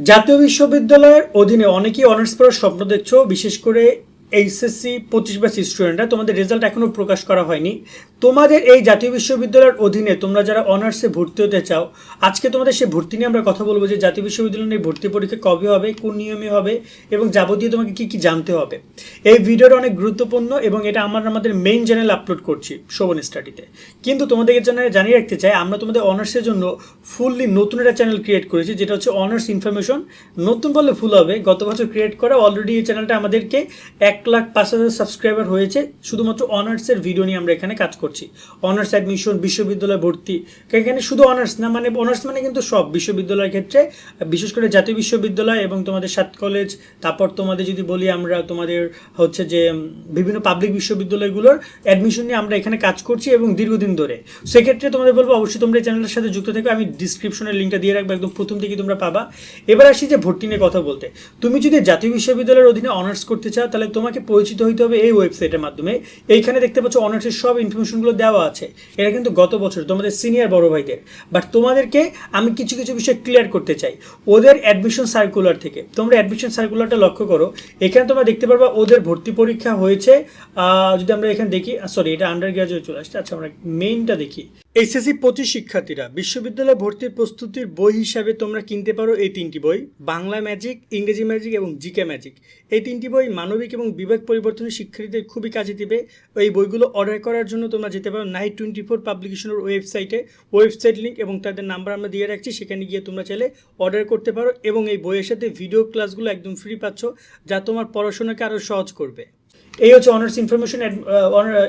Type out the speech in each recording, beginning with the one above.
জাতীয় বিশ্ববিদ্যালয়ের অধীনে অনেকেই অনার্স পড়ার স্বপ্ন দেখছ বিশেষ করে এইচএসসি পঁচিশ ব্যাচ স্টুডেন্টরা তোমাদের রেজাল্ট এখনও প্রকাশ করা হয়নি। তোমাদের এই জাতীয় বিশ্ববিদ্যালয়ের অধীনে তোমরা যারা অনার্সে ভর্তি হতে চাও, আজকে তোমাদের সেই ভর্তি নিয়ে আমরা কথা বলব যে জাতীয় বিশ্ববিদ্যালয়ের এই ভর্তি পরীক্ষা কবে হবে, কোন নিয়মে হবে এবং যাবতীয় তোমাকে কি কি জানতে হবে। এই ভিডিওটা অনেক গুরুত্বপূর্ণ এবং এটা আমরা আমাদের মেইন চ্যানেল আপলোড করছি, শোভন স্টাডিতে কিন্তু তোমাদেরকে জন্য জানিয়ে রাখতে চাই, আমরা তোমাদের অনার্সের জন্য ফুললি নতুন একটা চ্যানেল ক্রিয়েট করেছি, যেটা হচ্ছে অনার্স ইনফরমেশন নতুন বললে ফুল হবে, গত বছর ক্রিয়েট করা অলরেডি এই চ্যানেলটা আমাদেরকে এক লাখ পাঁচ হাজার সাবস্ক্রাইবার হয়েছে, শুধুমাত্র অনার্সের ভিডিও নিয়ে আমরা এখানে কাজ করছি। অনার্স অ্যাডমিশন বিশ্ববিদ্যালয় ভর্তি। এখানে শুধু অনার্স না মানে অনার্স মানে কিন্তু সব বিশ্ববিদ্যালয়ের ক্ষেত্রে, বিশেষ করে জাতীয় বিশ্ববিদ্যালয় এবং তোমাদের সাত কলেজ তারপর তোমাদের যদি বলি আমরা তোমাদের হচ্ছে যে বিভিন্ন পাবলিক বিশ্ববিদ্যালয়গুলোর অ্যাডমিশন নিয়ে আমরা এখানে কাজ করছি এবং দীর্ঘদিন ধরে। সেক্ষেত্রে তোমাদের বলব, অবশ্যই তোমরা এই চ্যানেলের সাথে যুক্ত থেকো, আমি ডিসক্রিপশনের লিঙ্কটা দিয়ে রাখব, একদম প্রথম থেকে তোমরা পাবা। এবার আসি যে ভর্তি নিয়ে কথা বলতে। তুমি যদি জাতীয় বিশ্ববিদ্যালয়ের অধীনে অনার্স করতে চাও, তাহলে তোমাকে পরিচিত হইতে হবে এই ওয়েবসাইটের মাধ্যমে। এইখানে দেখতে পাচ্ছ অনার্সের সব ইনফরমেশনগুলো দেওয়া আছে। এটা কিন্তু গত বছর তোমাদের সিনিয়র বড় ভাইদের। বাট তোমাদেরকে আমি কিছু কিছু বিষয় ক্লিয়ার করতে চাই। ওদের অ্যাডমিশন সার্কুলার থেকে। তোমরা অ্যাডমিশন সার্কুলারটা লক্ষ্য করো। এখানে তোমরা দেখতে পারবা ওদের ভর্তি পরীক্ষা হয়েছে। যদি আমরা এখানে দেখি সরি এটা আন্ডার গ্রাজুয়েট চলে আসছে। আচ্ছা আমরা মেইনটা দেখি। এইচএসসি পঁচিশ শিক্ষার্থীরা বিশ্ববিদ্যালয় ভর্তির প্রস্তুতির বই হিসাবে তোমরা কিনতে পারো এই তিনটি বই, বাংলা ম্যাজিক, ইংরেজি ম্যাজিক এবং জিকে ম্যাজিক। এই তিনটি বই মানবিক এবং বিবেক পরিবর্তনের শিক্ষার্থীদের খুবই কাজে দিবে। এই বইগুলো অর্ডার করার জন্য তোমরা যেতে পারো নাইট টোয়েন্টি ফোর পাবলিকেশনের ওয়েবসাইটে। ওয়েবসাইট লিঙ্ক এবং তাদের নাম্বার আমরা দিয়ে রাখছি, সেখানে গিয়ে তোমরা চাইলে অর্ডার করতে পারো এবং এই বইয়ের সাথে ভিডিও ক্লাসগুলো একদম ফ্রি পাচ্ছ, যা তোমার পড়াশোনাকে আরও সহজ করবে। এই হচ্ছে honours information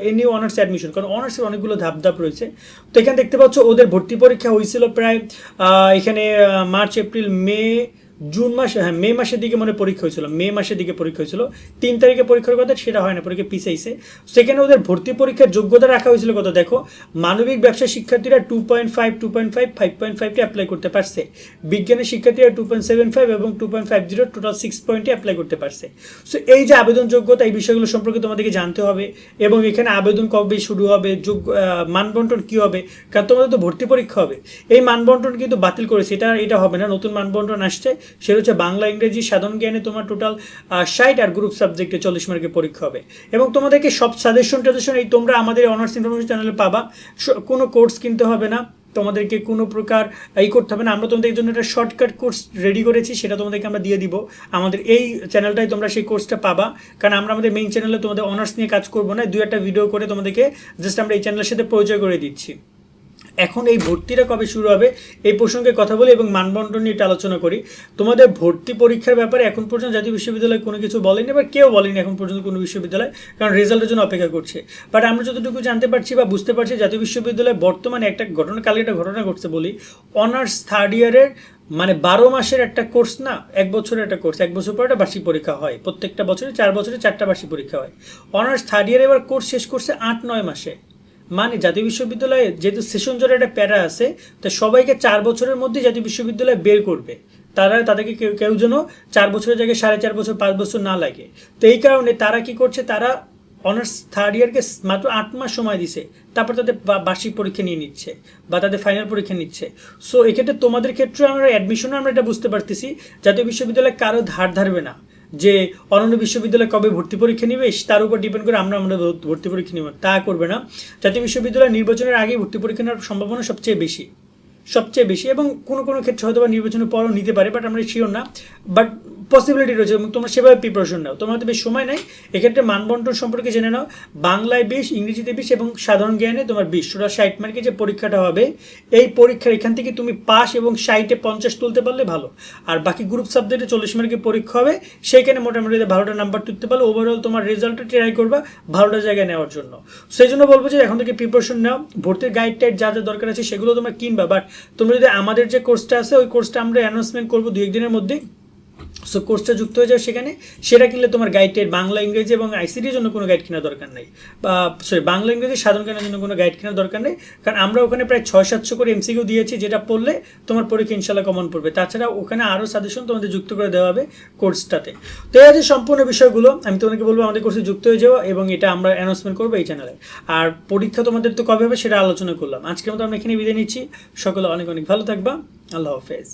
any honours admission কারণ অনার্সের অনেকগুলো ধাপ ধাপ রয়েছে। তো এখানে দেখতে পাচ্ছ, ওদের ভর্তি পরীক্ষা হয়েছিল প্রায় এখানে মার্চ এপ্রিল মে জুন মাসে হ্যাঁ মে মাসের দিকে মনে পরীক্ষা হয়েছিল। মে মাসের দিকে পরীক্ষা হয়েছিল। তিন তারিখে পরীক্ষার কথা, সেটা হয় না, পরীক্ষা পিছাইছে। সেখানে ওদের ভর্তি পরীক্ষার যোগ্যতা রাখা হয়েছিল কত? দেখো, মানবিক ব্যবসা শিক্ষার্থীরা two point five two point five five point ফাইভটি apply করতে পারছে। বিজ্ঞানের শিক্ষার্থীরা টু পয়েন্ট সেভেন ফাইভ এবং two point five zero total six পয়েন্টে অ্যাপ্লাই করতে পারছে। সো এই যে আবেদন যোগ্যতা, এই বিষয়গুলো সম্পর্কে তোমাদেরকে জানতে হবে এবং এখানে আবেদন কবে শুরু হবে, যোগ্য মানবন্টন কী হবে? কারণ তোমাদের তো ভর্তি পরীক্ষা হবে। এই মানবন্টন কিন্তু বাতিল করেছে, এটা এটা হবে না, নতুন মানবন্টন আসছে। সেটা হচ্ছে বাংলা, ইংরেজি, সাধারণ জ্ঞানে তোমার টোটাল ষাট আর গ্রুপ সাবজেক্টে চল্লিশ মার্কের পরীক্ষা হবে। এবং তোমাদেরকে সব সাজেশন টাজেশন এই তোমরা আমাদের অনার্স ইনফরমেশন চ্যানেলে পাবা। কোনো কোর্স কিনতে হবে না। তোমাদেরকে কোনো প্রকার, এই করতে হবে না। আমরা তোমাদের জন্য একটা শর্টকাট কোর্স রেডি করেছি, সেটা তোমাদেরকে আমরা দিয়ে দিব। আমাদের এই চ্যানেলটাই তোমরা সেই কোর্সটা পাবা। কারণ আমরা আমাদের মেইন চ্যানেলে তোমাদের অনার্স নিয়ে কাজ করব না। দু একটা ভিডিও করে তোমাদেরকে জাস্ট আমরা এই চ্যানেলের সাথে পরিচয় করে দিচ্ছি। এখন এই ভর্তিটা কবে শুরু হবে এই প্রসঙ্গে কথা বলি এবং মানবন্টন নিয়ে আলোচনা করি। তোমাদের ভর্তি পরীক্ষার ব্যাপারে এখন পর্যন্ত জাতীয় বিশ্ববিদ্যালয় কোনো কিছু বলেনি বা কেউ বলেনি এখন পর্যন্ত কোনো বিশ্ববিদ্যালয়, কারণ রেজাল্টের জন্য অপেক্ষা করছে। বাট আমরা যতটুকু জানতে পারছি বা বুঝতে পারছি জাতীয় বিশ্ববিদ্যালয় বর্তমানে একটা ঘটনা কালকে একটা ঘটনা ঘটছে বলি। অনার্স থার্ড ইয়ারের মানে বারো মাসের একটা কোর্স না, এক বছরের একটা কোর্স এক বছর পর একটা বার্ষিক পরীক্ষা হয়। প্রত্যেকটা বছরে চার বছরে চারটা বার্ষিক পরীক্ষা হয়। অনার্স থার্ড ইয়ারে এবার কোর্স শেষ করছে আট নয় মাসে। মানে জাতীয় বিশ্ববিদ্যালয়ে যেহেতু সেশন জোরে একটা প্যারা আছে, তো সবাইকে চার বছরের মধ্যে জাতীয় বিশ্ববিদ্যালয় বের করবে। তারা তাদেরকে কেউ কেউ যেন চার বছরের জায়গায় সাড়ে চার বছর, পাঁচ বছর না লাগে। তো এই কারণে তারা কি করছে, তারা অনার্স থার্ড ইয়ারকে মাত্র আট মাস সময় দিছে, তারপর তাদের বার্ষিক পরীক্ষা নিয়ে নিচ্ছে বা তাদের ফাইনাল পরীক্ষা নিচ্ছে। সো এক্ষেত্রে তোমাদের ক্ষেত্রে আমরা অ্যাডমিশনও আমরা এটা বুঝতে পারতেছি, জাতীয় বিশ্ববিদ্যালয়ে কারও ধার ধারবে না। যে অনন্য বিশ্ববিদ্যালয় কবে ভর্তি পরীক্ষা নিবে, তার উপর ডিপেন্ড করে আমরা আমরা ভর্তি পরীক্ষা নিব। তা করবে না। জাতীয় বিশ্ববিদ্যালয় নির্বাচনের আগেই ভর্তি পরীক্ষা নেওয়ার সম্ভাবনা সবচেয়ে বেশি। সবচেয়ে বেশি এবং কোনো কোনো ক্ষেত্রে হয়তো বা নির্বাচনের পরও নিতে পারে বাট আমরা শিওর না। বাট পসিবিলিটি রয়েছে এবং তোমরা সেভাবে প্রিপারেশন নাও। তোমার হয়তো বেশ সময় নেই, এক্ষেত্রে মানবন্টন সম্পর্কে জেনে নাও। বাংলায় বিশ, ইংরেজিতে বিশ এবং সাধারণ জ্ঞানে তোমার বিশ। টোটাল ষাট মার্কে যে পরীক্ষাটা হবে, এই পরীক্ষার এখান থেকে তুমি পাস এবং ষাটে পঞ্চাশ তুলতে পারলে ভালো। আর বাকি গ্রুপ সাবজেক্টে চল্লিশ মার্কের পরীক্ষা হবে, সেইখানে মোটামুটি ভালোটা নাম্বার তুলতে পারলে ওভারঅল তোমার রেজাল্টটা ট্রাই করবা ভালোটা জায়গায় নেওয়ার জন্য। সেই জন্য বলব যে এখন থেকে প্রিপারেশন নাও। ভর্তির গাইড টাইড যা যা দরকার আছে সেগুলো তোমরা কিনবা বাট তোমরা যদি আমাদের যে কোর্সটা আছে ওই কোর্সটা আমরা অ্যানাউন্সমেন্ট করব দু একদিনের মধ্যে সো কোর্সটা যুক্ত হয়ে যাও সেখানে। সেটা কিনলে তোমার গাইড টাইড বাংলা, ইংরেজি এবং আইসিটির জন্য কোনো গাইড কেনার দরকার নেই। বা সরি বাংলা, ইংরেজি সাধারণ জ্ঞানের জন্য কোনো গাইড কেনার দরকার নেই। কারণ আমরা ওখানে প্রায় ছয় সাতশো করে এমসিকিউ দিয়েছি, যেটা পড়লে তোমার পরীক্ষা ইনশাল্লাহ কমন পড়বে। তাছাড়া ওখানে আরও সাজেশন তোমাদের যুক্ত করে দেওয়া হবে কোর্সটাতে তো এই আছে সম্পূর্ণ বিষয়গুলো, আমি তোমাকে বলব, আমাদের কোর্সে যুক্ত হয়ে যাও এবং এটা আমরা অ্যানাউন্সমেন্ট করব এই চ্যানেলে আর পরীক্ষা তোমাদের তো কবে হবে সেটা আলোচনা করলাম। আজকের মতো আমরা এখানে বিদায় নিচ্ছি। সকলে অনেক অনেক ভালো থাকবা। আল্লাহ হাফেজ।